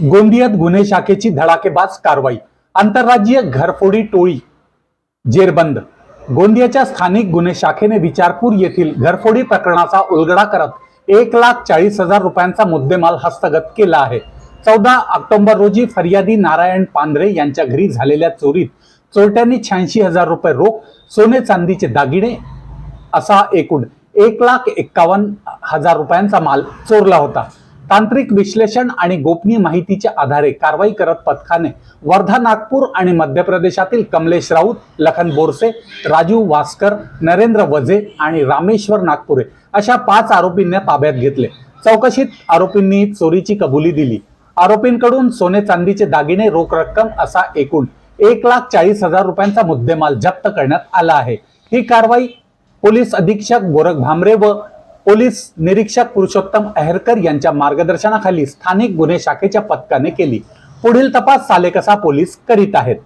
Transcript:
गोंदियात गुन्हे शाखेची धडाकेबाज कारवाई. आंतरराज्यीय घरफोडी टोळी जेरबंद. गोंदियाच्या स्थानिक गुन्हे शाखेने विचारपूर येथील घरफोडी प्रकरणाचा उलगडा करत एक लाख चाळीस हजार रुपयांचा मुद्देमाल हस्तगत केला आहे. चौदा ऑक्टोबर रोजी फर्यादी नारायण पांढरे यांच्या घरी झालेल्या चोरीत चोरट्यांनी शहाऐंशी हजार रुपये रोख सोने चांदीचे दागिने असा एकूण एक लाख एक्कावन्न हजार रुपयांचा माल चोरला होता. तांत्रिक विश्लेषण आणि गोपनीय माहितीच्या आधारे कारवाई करत पथकाने वर्धा नागपूर आणि मध्य प्रदेशातील कमलेश राऊत लखन बोरसे राजू वास्कर नरेंद्र वझे आणि रामेश्वर नागपुरे अशा पाच आरोपींना ताब्यात घेतले. चौकशीत आरोपींनी चोरीची कबुली दिली. आरोपींकडून सोने चांदीचे दागिने रोख रक्कम असा एकूण एक लाख चाळीस हजार रुपयांचा मुद्देमाल जप्त करण्यात आला आहे. ही कारवाई पोलीस अधीक्षक गोरख भामरे व पोलीस निरीक्षक पुरुषोत्तम अहेरकर यांच्या मार्गदर्शनाखाली स्थानिक गुन्हे शाखेच्या पथकाने केली. पुढील तपास सालेकसा पोलीस करीत आहेत.